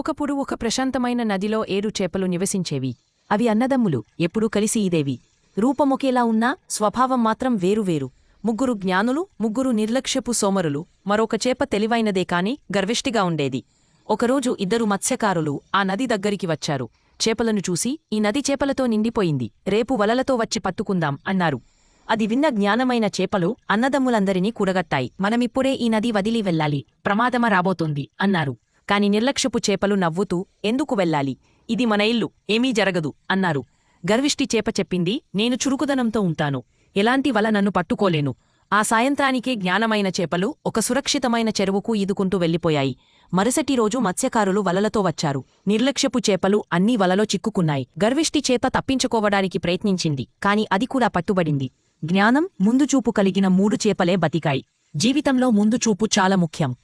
ఒకప్పుడు ఒక ప్రశాంతమైన నదిలో ఏడు చేపలు నివసించేవి. అవి అన్నదమ్ములు ఎప్పుడూ కలిసి ఇదేవి రూపమొకేలా ఉన్నా స్వభావం మాత్రం వేరువేరు ముగ్గురు జ్ఞానులు ముగ్గురు నిర్లక్ష్యపు సోమరులు మరొక చేప తెలివైనదే కాని గర్విష్టిగా ఉండేది. ఒకరోజు ఇద్దరు మత్స్యకారులు ఆ నది దగ్గరికి వచ్చారు. చేపలను చూసి ఈ నది చేపలతో నిండిపోయింది. రేపు వలలతో వచ్చి పట్టుకుందాం అన్నారు. అది విన్న జ్ఞానమైన చేపలు అన్నదమ్ములందరినీ కూడగట్టాయి. మనమిప్పుడే ఈ నది వదిలి వెళ్ళాలి. ప్రమాదమ రాబోతోంది అన్నారు. కాని నిర్లక్ష్యపు చేపలు నవ్వుతూ ఎందుకు వెళ్ళాలి? ఇది మన ఇల్లు ఏమీ జరగదు అన్నారు. గర్విష్టి చేప చెప్పింది నేను చురుకుదనంతో ఉంటాను. ఎలాంటి వల నన్ను పట్టుకోలేను. ఆ సాయంత్రానికే జ్ఞానమైన చేపలు ఒక సురక్షితమైన చెరువుకు ఈదుకుంటూ వెళ్ళిపోయాయి. మరుసటి రోజు మత్స్యకారులు వలలతో వచ్చారు. నిర్లక్ష్యపు చేపలు అన్నీ వలలో చిక్కుకున్నాయి. గర్విష్టి చేప తప్పించుకోవడానికి ప్రయత్నించింది కాని అది కూడా పట్టుబడింది. జ్ఞానం ముందుచూపు కలిగిన మూడు చేపలే బతికాయి. జీవితంలో ముందుచూపు చాలా ముఖ్యం.